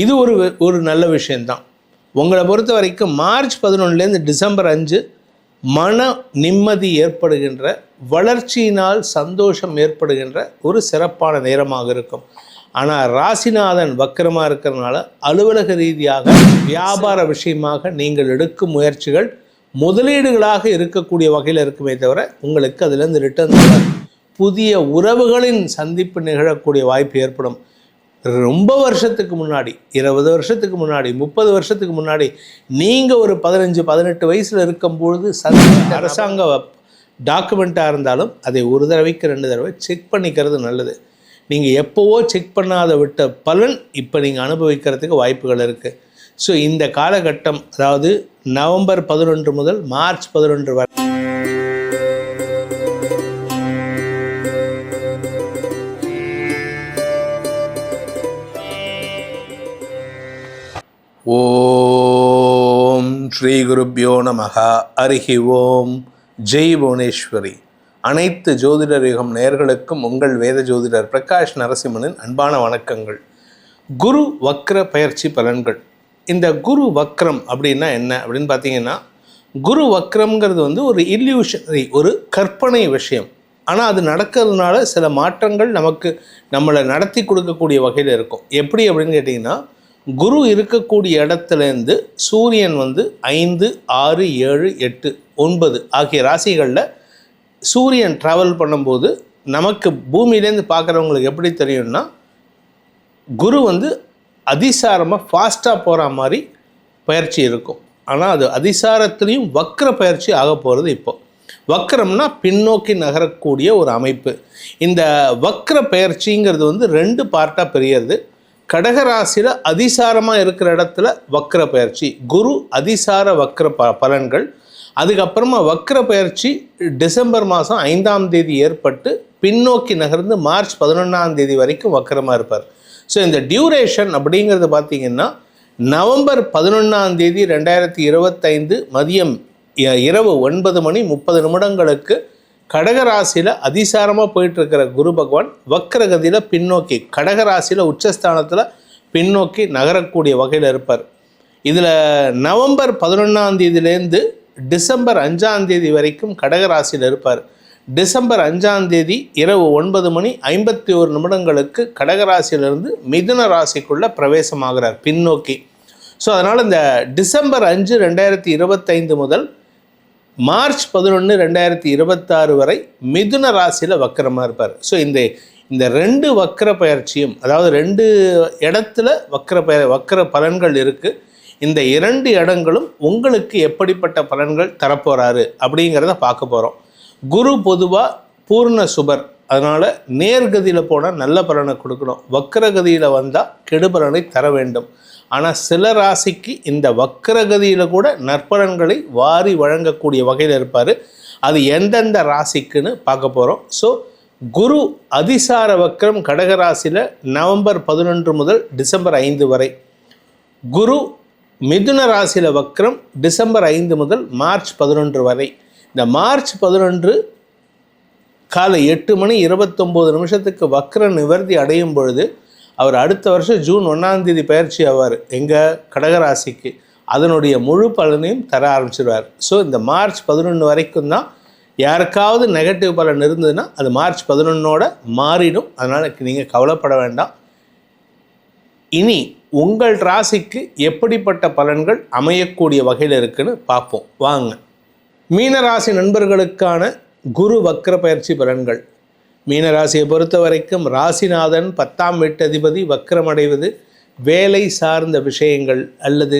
இது ஒரு ஒரு நல்ல விஷயந்தான் உங்களை பொறுத்த வரைக்கும் மார்ச் பதினொன்றுலேருந்து டிசம்பர் அஞ்சு மன நிம்மதி ஏற்படுகின்ற வளர்ச்சியினால் சந்தோஷம் ஏற்படுகின்ற ஒரு சிறப்பான நேரமாக இருக்கும். ஆனால் ராசிநாதன் வக்கரமாக இருக்கிறதுனால அலுவலக ரீதியாக வியாபார விஷயமாக நீங்கள் எடுக்கும் முயற்சிகள் முதலீடுகளாக இருக்கக்கூடிய வகையில் இருக்குமே தவிர உங்களுக்கு அதுலேருந்து ரிட்டர்ன் புதிய உறவுகளின் சந்திப்பு நிகழக்கூடிய வாய்ப்பு ஏற்படும். ரொம்ப வருஷத்துக்கு முன்னாடி இருபது வருஷத்துக்கு முன்னாடி முப்பது வருஷத்துக்கு முன்னாடி நீங்கள் ஒரு பதினஞ்சு பதினெட்டு வயசில் இருக்கும்பொழுது சந்தித்த அரசாங்க டாக்குமெண்ட்டாக இருந்தாலும் அதை ஒரு தடவைக்கு ரெண்டு தடவை செக் பண்ணிக்கிறது நல்லது. நீங்கள் எப்போவோ செக் பண்ணாத விட்ட பலன் இப்போ நீங்கள் அனுபவிக்கிறதுக்கு வாய்ப்புகள் இருக்குது ஸோ இந்த காலகட்டம் அதாவது நவம்பர் பதினொன்று முதல் மார்ச் பதினொன்று வரை ஸ்ரீ குருப்பியோ நமக. அருகி ஓம் ஜெய் புவனேஸ்வரி. அனைத்து ஜோதிடர் யுகம் நேயர்களுக்கும் உங்கள் வேத ஜோதிடர் பிரகாஷ் நரசிம்மனின் அன்பான வணக்கங்கள். குரு வக்ர பயிற்சி பலன்கள். இந்த குரு வக்ரம் அப்படின்னா என்ன? அப்படின்னு பார்த்தீங்கன்னா குரு வக்ரம்ங்கிறது வந்து ஒரு இல்யூஷனரி ஒரு கற்பனை விஷயம். ஆனால் அது நடக்கிறதுனால சில மாற்றங்கள் நமக்கு நம்மளை நடத்தி கொடுக்கக்கூடிய வகையில் இருக்கும். எப்படி அப்படின்னு கேட்டிங்கன்னா குரு இருக்கக்கூடிய இடத்துலேருந்து சூரியன் வந்து ஐந்து ஆறு ஏழு எட்டு ஒன்பது ஆகிய ராசிகளில் சூரியன் ட்ராவல் பண்ணும்போது நமக்கு பூமியிலேருந்து பார்க்குறவங்களுக்கு எப்படி தெரியும்னா குரு வந்து அதிசாரமாக ஃபாஸ்ட்டாக போகிற மாதிரி பயிற்சி இருக்கும். ஆனால் அது அதிசாரத்துலேயும் வக்கர பயிற்சி ஆக போகிறது இப்போ. வக்கரம்னா பின்னோக்கி நகரக்கூடிய ஒரு அமைப்பு. இந்த வக்ர பயிற்சிங்கிறது வந்து ரெண்டு பார்ட்டாக பெரியது கடகராசியில் அதிசாரமாக இருக்கிற இடத்துல வக்ர பயிற்சி குரு அதிசார வக்ர ப பலன்கள். அதுக்கப்புறமா வக்ர பயிற்சி டிசம்பர் மாதம் ஐந்தாம் தேதி ஏற்பட்டு பின்னோக்கி நகர்ந்து மார்ச் பதினொன்றாம் தேதி வரைக்கும் வக்கரமாக இருப்பார். ஸோ இந்த டியூரேஷன் அப்படிங்கிறது பார்த்தீங்கன்னா நவம்பர் பதினொன்றாம் தேதி ரெண்டாயிரத்தி இருபத்தைந்து மதியம் இரவு ஒன்பது மணி முப்பது நிமிடங்களுக்கு கடகராசியில் அதிசாரமாக போயிட்டுருக்கிற குரு பகவான் வக்ரகதியில் பின்னோக்கி கடகராசியில் உச்சஸ்தானத்தில் பின்னோக்கி நகரக்கூடிய வகையில் இருப்பார். இதில் நவம்பர் பதினொன்றாம் தேதியிலேருந்து டிசம்பர் அஞ்சாம் தேதி வரைக்கும் கடகராசியில் இருப்பார். டிசம்பர் அஞ்சாம் தேதி இரவு ஒன்பது மணி ஐம்பத்தி ஒரு நிமிடங்களுக்கு கடகராசியிலிருந்து மிதுன ராசிக்குள்ளே பிரவேசமாகிறார் பின்னோக்கி. ஸோ அதனால் இந்த டிசம்பர் அஞ்சு ரெண்டாயிரத்தி இருபத்தைந்து முதல் மார்ச் பதினொன்று ரெண்டாயிரத்தி இருபத்தாறு வரை மிதுன ராசியில் வக்கரமாக இருப்பார். ஸோ இந்த இந்த ரெண்டு வக்கர பயிற்சியும் அதாவது ரெண்டு இடத்துல வக்கர பய வக்கர பலன்கள் இருக்குது இந்த இரண்டு இடங்களும் உங்களுக்கு எப்படிப்பட்ட பலன்கள் தரப்போகிறாரு அப்படிங்கிறத பார்க்க போகிறோம் குரு பொதுவாக பூர்ண சுபர். அதனால் நேர்கதியில் போனால் நல்ல பலனை கொடுக்கணும். வக்கரகதியில் வந்தால் கெடுபலனை தர வேண்டும். ஆனால் சில ராசிக்கு இந்த வக்கரகதியில் கூட நற்பலன்களை வாரி வழங்கக்கூடிய வகையில் இருப்பார். அது எந்தெந்த ராசிக்குன்னு பார்க்க போகிறோம் ஸோ குரு அதிசார வக்கரம் கடகராசியில் நவம்பர் பதினொன்று முதல் டிசம்பர் ஐந்து வரை. குரு மிதுன ராசியில் வக்ரம் டிசம்பர் ஐந்து முதல் மார்ச் பதினொன்று வரை. இந்த மார்ச் பதினொன்று காலை எட்டு மணி இருபத்தொம்போது நிமிஷத்துக்கு வக்ர நிவர்த்தி அடையும் பொழுது அவர் அடுத்த வருஷம் ஜூன் ஒன்றாந்தேதி பயிற்சி ஆவார் எங்கள் கடகராசிக்கு. அதனுடைய முழு பலனையும் தர ஆரம்பிச்சிடுவார் ஸோ இந்த மார்ச் பதினொன்று வரைக்கும் தான் யாருக்காவது நெகட்டிவ் பலன் இருந்ததுன்னா அது மார்ச் பதினொன்னோட மாறிடும். அதனால் நீங்கள் கவலைப்பட வேண்டாம். இனி உங்கள் ராசிக்கு எப்படிப்பட்ட பலன்கள் அமையக்கூடிய வகையில் இருக்குன்னு பார்ப்போம். வாங்க. மீனராசி நண்பர்களுக்கான குரு வக்ர பயிற்சி பலன்கள். மீனராசியை பொறுத்த வரைக்கும் ராசிநாதன் பத்தாம் வீட்டதிபதி வக்கரமடைவது வேலை சார்ந்த விஷயங்கள் அல்லது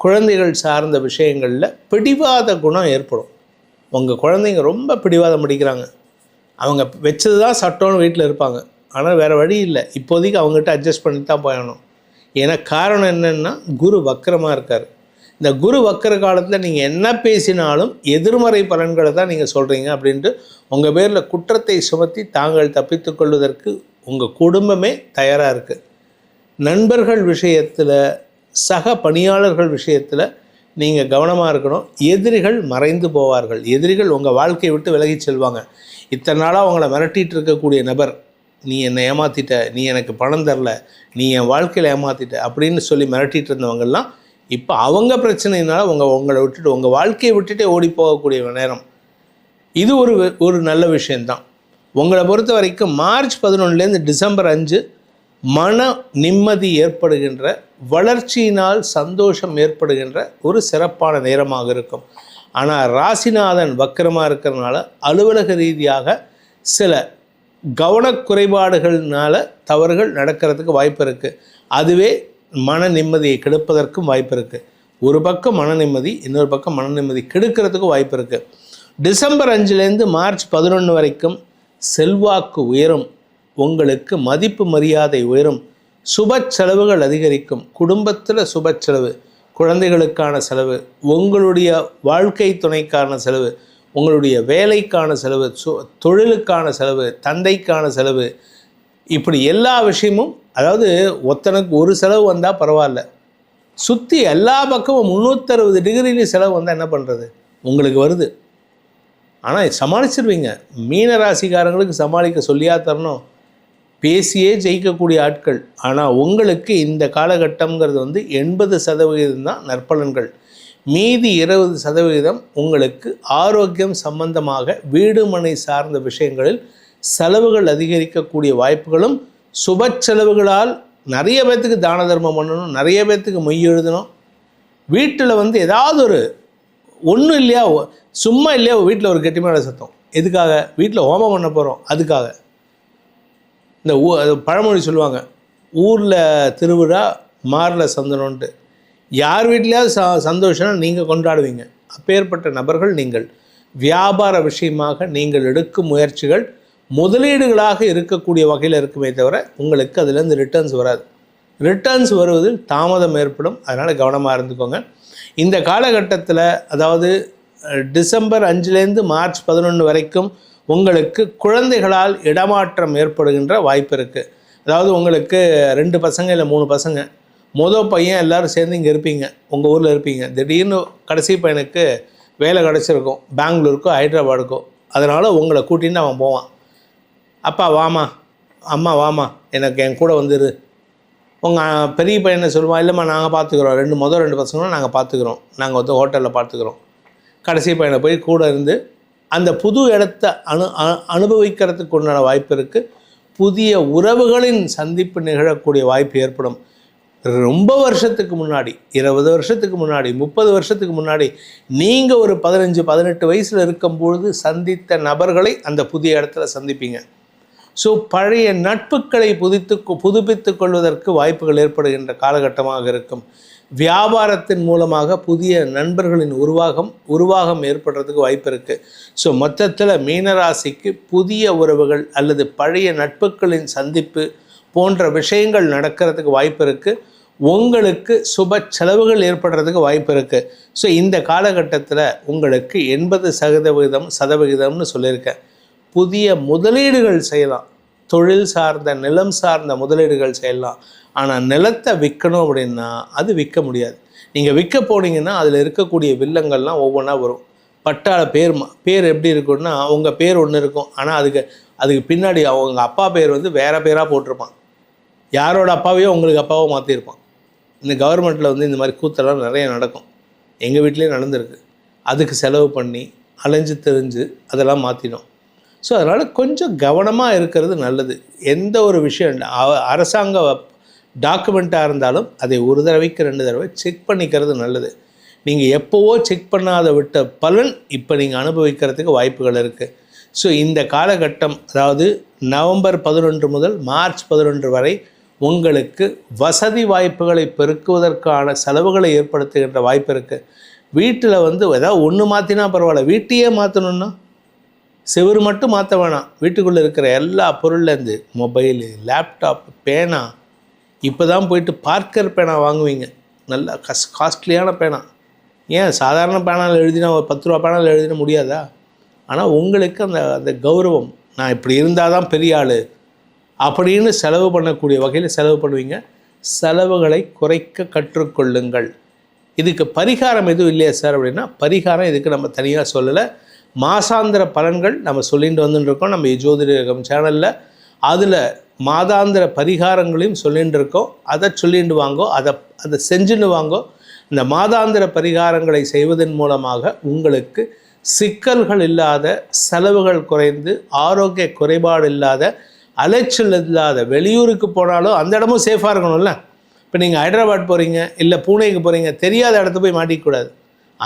குழந்தைகள் சார்ந்த விஷயங்களில் பிடிவாத குணம் ஏற்படும். உங்கள் குழந்தைங்க ரொம்ப பிடிவாதம் பிடிக்கிறாங்க. அவங்க வச்சது தான் சட்டம்னு வீட்டில் இருப்பாங்க. ஆனால் வேறு வழி இல்லை. இப்போதைக்கு அவங்ககிட்ட அட்ஜஸ்ட் பண்ணி தான் போயணும் ஏன்னா காரணம் என்னென்னா குரு வக்கரமாக இருக்கார். இந்த குரு வக்கர காலத்தில் நீங்கள் என்ன பேசினாலும் எதிர்மறை பலன்களை தான் நீங்கள் சொல்கிறீங்க அப்படின்ட்டு உங்கள் பேரில் குற்றத்தை சுமத்தி தாங்கள் தப்பித்து கொள்வதற்கு உங்கள் குடும்பமே தயாராக இருக்குது நண்பர்கள் விஷயத்தில் சக பணியாளர்கள் விஷயத்தில் நீங்கள் கவனமாக இருக்கணும். எதிரிகள் மறைந்து போவார்கள். எதிரிகள் உங்கள் வாழ்க்கையை விட்டு விலகிச் செல்வாங்க. இத்தனை நாளாக அவங்கள மிரட்டிகிட்டு இருக்கக்கூடிய நபர் நீ என்னை ஏமாற்றிட்ட நீ எனக்கு பணம் தரல நீ என் வாழ்க்கையில் ஏமாற்றிட்ட அப்படின்னு சொல்லி மிரட்டிகிட்டு இருந்தவங்கெல்லாம் இப்போ அவங்க பிரச்சனையினால உங்கள் உங்களை விட்டுட்டு உங்கள் வாழ்க்கையை விட்டுட்டே ஓடி போகக்கூடிய நேரம். இது ஒரு ஒரு நல்ல விஷயந்தான் உங்களை பொறுத்த வரைக்கும் மார்ச் பதினொன்றுலேருந்து டிசம்பர் அஞ்சு மன நிம்மதி ஏற்படுகின்ற வளர்ச்சியினால் சந்தோஷம் ஏற்படுகின்ற ஒரு சிறப்பான நேரமாக இருக்கும். ஆனால் ராசிநாதன் வக்கரமாக இருக்கிறதுனால அலுவலக ரீதியாக சில கவனக்குறைபாடுகள்னால தவறுகள் நடக்கிறதுக்கு வாய்ப்பு இருக்குது அதுவே மன நிம்மதியை கெடுப்பதற்கும் வாய்ப்பு இருக்குது ஒரு பக்கம் மன நிம்மதி இன்னொரு பக்கம் மன நிம்மதி கெடுக்கிறதுக்கும் வாய்ப்பு இருக்குது டிசம்பர் அஞ்சுலேருந்து மார்ச் பதினொன்று வரைக்கும் செல்வாக்கு உயரும். உங்களுக்கு மதிப்பு மரியாதை உயரும். சுப செலவுகள் அதிகரிக்கும். குடும்பத்தில் சுப செலவு குழந்தைகளுக்கான செலவு உங்களுடைய வாழ்க்கை துணைக்கான செலவு உங்களுடைய வேலைக்கான செலவு சு தொழிலுக்கான செலவு தந்தைக்கான செலவு இப்படி எல்லா விஷயமும் அதாவது ஒருத்தனுக்கு ஒரு செலவு வந்தால் பரவாயில்ல. சுற்றி எல்லா பக்கமும் முந்நூற்றறுபது டிகிரிலையும் செலவு வந்தால் என்ன பண்ணுறது உங்களுக்கு வருது. ஆனால் சமாளிச்சிருவீங்க. மீன ராசிக்காரங்களுக்கு சமாளிக்க சொல்லியா தரணும். பேசியே ஜெயிக்கக்கூடிய ஆட்கள். ஆனால் உங்களுக்கு இந்த காலகட்டம்ங்கிறது வந்து எண்பது சதவிகிதம் தான் நற்பலன்கள். மீதி இருபது சதவிகிதம் உங்களுக்கு ஆரோக்கியம் சம்பந்தமாக வீடு மனை சார்ந்த விஷயங்களில் செலவுகள் அதிகரிக்கக்கூடிய வாய்ப்புகளும் சுப செலவுகளால் நிறைய பேர்த்துக்கு தான தர்மம் பண்ணணும் நிறைய பேர்த்துக்கு மொய் எழுதணும். வீட்டில் வந்து ஏதாவது ஒரு ஒன்றும் இல்லையா சும்மா இல்லையா வீட்டில் ஒரு கெட்டிமையான சத்தம். எதுக்காக? வீட்டில் ஹோமம் பண்ண போகிறோம் அதுக்காக. இந்த ஊ அது பழமொழி சொல்லுவாங்க ஊரில் திருவிழா மாரில் சந்தனம்ன்ட்டு. யார் வீட்டிலையாவது ச சந்தோஷம்னா நீங்கள் கொண்டாடுவீங்க. அப்பேற்பட்ட நபர்கள் நீங்கள். வியாபார விஷயமாக நீங்கள் எடுக்கும் முயற்சிகள் முதலீடுகளாக இருக்கக்கூடிய வகையில் இருக்குமே தவிர உங்களுக்கு அதுலேருந்து ரிட்டர்ன்ஸ் வராது. ரிட்டர்ன்ஸ் வருவதில் தாமதம் ஏற்படும். அதனால் கவனமாக இருந்துக்கோங்க. இந்த காலகட்டத்தில் அதாவது டிசம்பர் அஞ்சுலேருந்து மார்ச் பதினொன்று வரைக்கும் உங்களுக்கு குழந்தைகளால் இடமாற்றம் ஏற்படுகின்ற வாய்ப்பு இருக்குது அதாவது உங்களுக்கு ரெண்டு பசங்க இல்லை மூணு பசங்க. மொதல் பையன் எல்லோரும் சேர்ந்து இங்கே இருப்பீங்க. உங்கள் ஊரில் இருப்பீங்க. திடீர்னு கடைசி பையனுக்கு வேலை கிடச்சிருக்கும். பெங்களூருக்கோ ஹைதராபாடுக்கோ அதனால் உங்களை கூட்டின்னு அவன் போவான். அப்பா வாமா அம்மா வாமா எனக்கு என் கூட வந்துரு உங்கள் பெரிய பையனை சொல்லுவான் இல்லைம்மா நாங்கள் பார்த்துக்குறோம் ரெண்டு மொதல் ரெண்டு பசங்களும் நாங்கள் பார்த்துக்குறோம் நாங்கள் வந்து ஹோட்டலில் பார்த்துக்குறோம் கடைசி பையனை போய் கூட இருந்து அந்த புது இடத்த அனு அனுபவிக்கிறதுக்கு உண்டான வாய்ப்பு இருக்குது புதிய உறவுகளின் சந்திப்பு நிகழக்கூடிய வாய்ப்பு ஏற்படும். ரொம்ப வருஷத்துக்கு முன்னாடி இருபது வருஷத்துக்கு முன்னாடி முப்பது வருஷத்துக்கு முன்னாடி நீங்கள் ஒரு பதினஞ்சு பதினெட்டு வயசில் இருக்கும்பொழுது சந்தித்த நபர்களை அந்த புதிய இடத்துல சந்திப்பீங்க. ஸோ பழைய நட்புகளை புதித்து புதுப்பித்துக் கொள்வதற்கு வாய்ப்புகள் ஏற்படுகின்ற காலகட்டமாக இருக்கும். வியாபாரத்தின் மூலமாக புதிய நண்பர்களின் உருவாகம் உருவாகம் ஏற்படுறதுக்கு வாய்ப்பு இருக்குது ஸோ மொத்தத்தில் மீனராசிக்கு புதிய உறவுகள் அல்லது பழைய நட்புகளின் சந்திப்பு போன்ற விஷயங்கள் நடக்கிறதுக்கு வாய்ப்பு இருக்குது உங்களுக்கு சுப செலவுகள் ஏற்படுறதுக்கு வாய்ப்பு இருக்குது ஸோ இந்த காலகட்டத்தில் உங்களுக்கு எண்பது சதவிகிதம் சதவிகிதம்னு சொல்லியிருக்கேன். புதிய முதலீடுகள் செய்யலாம். தொழில் சார்ந்த நிலம் சார்ந்த முதலீடுகள் செய்யலாம். ஆனால் நிலத்தை விற்கணும் அப்படின்னா அது விற்க முடியாது. நீங்கள் விற்க போனீங்கன்னா அதில் இருக்கக்கூடிய வில்லங்கள்லாம் ஒவ்வொன்றா வரும். பட்டாள பேர் மா- பேர் எப்படி இருக்கும்னா உங்கள் பேர் ஒன்று இருக்கும். ஆனால் அதுக்கு அதுக்கு பின்னாடி அவங்க அப்பா பேர் வந்து வேறு பேராக போட்டிருப்பான். யாரோட அப்பாவையோ உங்களுக்கு அப்பாவோ மாற்றிருப்பான் இந்த கவர்மெண்ட்டில் வந்து இந்த மாதிரி கூத்தெல்லாம் நிறைய நடக்கும். எங்கள் வீட்லேயே நடந்திருக்கு. அதுக்கு செலவு பண்ணி அலைஞ்சு தெரிஞ்சு அதெல்லாம் மாற்றினோம் ஸோ அதனால் கொஞ்சம் கவனமாக இருக்கிறது நல்லது. எந்த ஒரு விஷயம் அரசாங்க டாக்குமெண்ட்டாக இருந்தாலும் அதை ஒரு தடவைக்கு ரெண்டு தடவை செக் பண்ணிக்கிறது நல்லது. நீங்கள் எப்போவோ செக் பண்ணாத விட்ட பலன் இப்போ நீங்கள் அனுபவிக்கிறதுக்கு வாய்ப்புகள் இருக்குது ஸோ இந்த காலகட்டம் அதாவது நவம்பர் பதினொன்று முதல் மார்ச் பதினொன்று வரை உங்களுக்கு வசதி வாய்ப்புகளை பெருக்குவதற்கான செலவுகளை ஏற்படுத்துகின்ற வாய்ப்பு இருக்குது வீட்டில் வந்து ஏதாவது ஒன்று மாற்றினா பரவாயில்ல வீட்டையே மாற்றணுன்னா செவுரு மட்டும் மாற்ற வேணாம். வீட்டுக்குள்ளே இருக்கிற எல்லா பொருள்லேருந்து மொபைலு லேப்டாப் பேனா இப்போ தான் போயிட்டு பார்க்கர் பேனா வாங்குவீங்க. நல்லா கஸ் காஸ்ட்லியான பேனா. ஏன் சாதாரண பேனாவில் எழுதினா ஒரு பத்து ரூபா பேனாவில் எழுதின முடியாதா? ஆனால் உங்களுக்கு அந்த அந்த கௌரவம் நான் இப்படி இருந்தால் தான் பெரிய ஆள் அப்படின்னு செலவு பண்ணக்கூடிய வகையில் செலவு பண்ணுவீங்க. செலவுகளை குறைக்க கற்றுக்கொள்ளுங்கள். இதுக்கு பரிகாரம் எதுவும் இல்லையா சார் அப்படின்னா பரிகாரம் இதுக்கு நம்ம தனியாக சொல்லலை. மாசாந்திர பலன்கள் நம்ம சொல்லிட்டு வந்துட்டுருக்கோம். நம்ம ஜோதிடகம் சேனலில் அதில் மாதாந்திர பரிகாரங்களையும் சொல்லிகிட்டு இருக்கோம். அதை சொல்லிட்டு வாங்கோ அதை அதை செஞ்சுன்னு வாங்கோ. இந்த மாதாந்திர பரிகாரங்களை செய்வதன் மூலமாக உங்களுக்கு சிக்கல்கள் இல்லாத செலவுகள் குறைந்து ஆரோக்கிய குறைபாடு இல்லாத அலைச்சல் இல்லாத வெளியூருக்கு போனாலும் அந்த இடமும் சேஃபாக இருக்கணும்ல. இப்போ நீங்கள் ஹைதராபாத் போகிறீங்க இல்லை பூனேக்கு போகிறீங்க தெரியாத இடத்த போய் மாட்டிக்கூடாது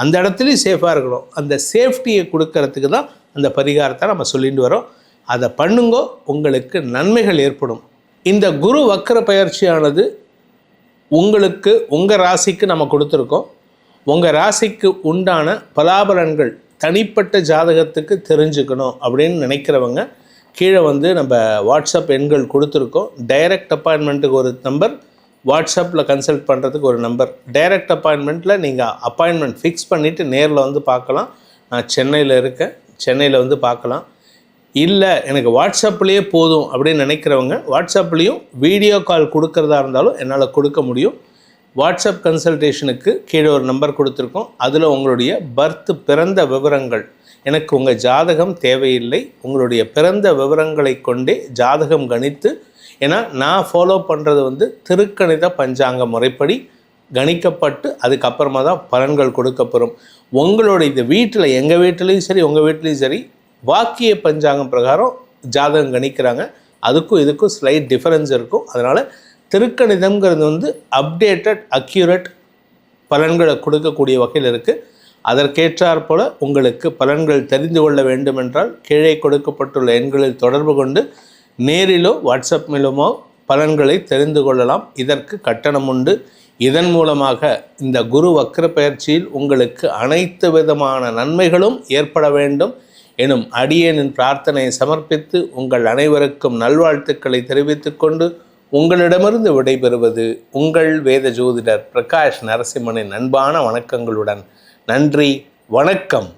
அந்த இடத்துலையும் சேஃபாக இருக்கணும். அந்த சேஃப்டியை கொடுக்கறதுக்கு தான் அந்த பரிகாரத்தை நம்ம சொல்லிட்டு வரோம். அதை பண்ணுங்கோ உங்களுக்கு நன்மைகள் ஏற்படும். இந்த குரு வக்கர பயிற்சியானது உங்களுக்கு உங்கள் ராசிக்கு நம்ம கொடுத்துருக்கோம். உங்கள் ராசிக்கு உண்டான பலாபலன்கள் தனிப்பட்ட ஜாதகத்துக்கு தெரிஞ்சுக்கணும் அப்படின்னு நினைக்கிறவங்க கீழே வந்து நம்ம வாட்ஸ்அப் எண்கள் கொடுத்துருக்கோம். டைரக்ட் அப்பாயின்மெண்ட்டுக்கு ஒரு நம்பர் வாட்ஸ்அப்பில் கன்சல்ட் பண்ணுறதுக்கு ஒரு நம்பர் டைரக்ட் அப்பாயின்மெண்ட்டில் நீங்கள் அப்பாயின்மெண்ட் ஃபிக்ஸ் பண்ணிவிட்டு நேரில் வந்து பார்க்கலாம். நான் சென்னையில் இருக்கேன். சென்னையில் வந்து பார்க்கலாம். இல்லை எனக்கு வாட்ஸ்அப்லேயே போதும் அப்படின்னு நினைக்கிறவங்க வாட்ஸ்அப்லேயும் வீடியோ கால் கொடுக்கறதா இருந்தாலும் என்னால் கொடுக்க முடியும். வாட்ஸ்அப் கன்சல்டேஷனுக்கு கீழே ஒரு நம்பர் கொடுத்துருக்கோம். அதில் உங்களுடைய பர்த் பிறந்த விவரங்கள். எனக்கு உங்கள் ஜாதகம் தேவையில்லை. உங்களுடைய பிறந்த விவரங்களை கொண்டே ஜாதகம் கணித்து ஏன்னா நான் ஃபாலோ பண்ணுறது வந்து திருக்கணித பஞ்சாங்க முறைப்படி கணிக்கப்பட்டு அதுக்கப்புறமா தான் பலன்கள் கொடுக்கப்படும் உங்களோட இந்த வீட்டில் எங்கள் வீட்டிலையும் சரி உங்கள் வீட்லேயும் சரி வாக்கிய பஞ்சாங்கம் பிரகாரம் ஜாதகம் கணிக்கிறாங்க. அதுக்கும் இதுக்கும் ஸ்லைட் டிஃபரன்ஸ் இருக்கும். அதனால் திருக்கணிதம்ங்கிறது வந்து அப்டேட்டட் அக்யூரேட் பலன்களை கொடுக்கக்கூடிய வகையில் இருக்குது அதற்கேற்றாற் போல உங்களுக்கு பலன்கள் தெரிந்து கொள்ள வேண்டுமென்றால் கீழே கொடுக்கப்பட்டுள்ள எண்களில் தொடர்பு கொண்டு நேரிலோ வாட்ஸ்அப் மூலமோ பலன்களை தெரிந்து கொள்ளலாம். இதற்கு கட்டணம் உண்டு. இதன் மூலமாக இந்த குரு வக்ர பயிற்சியில் உங்களுக்கு அனைத்து விதமான நன்மைகளும் ஏற்பட வேண்டும் எனும் அடியேனின் பிரார்த்தனையை சமர்ப்பித்து உங்கள் அனைவருக்கும் நல்வாழ்த்துக்களை தெரிவித்துக்கொண்டு உங்களிடமிருந்து விடைபெறுவது உங்கள் வேத ஜோதிடர் பிரகாஷ் நரசிம்மனின் அன்பான வணக்கங்களுடன். நன்றி. வணக்கம்.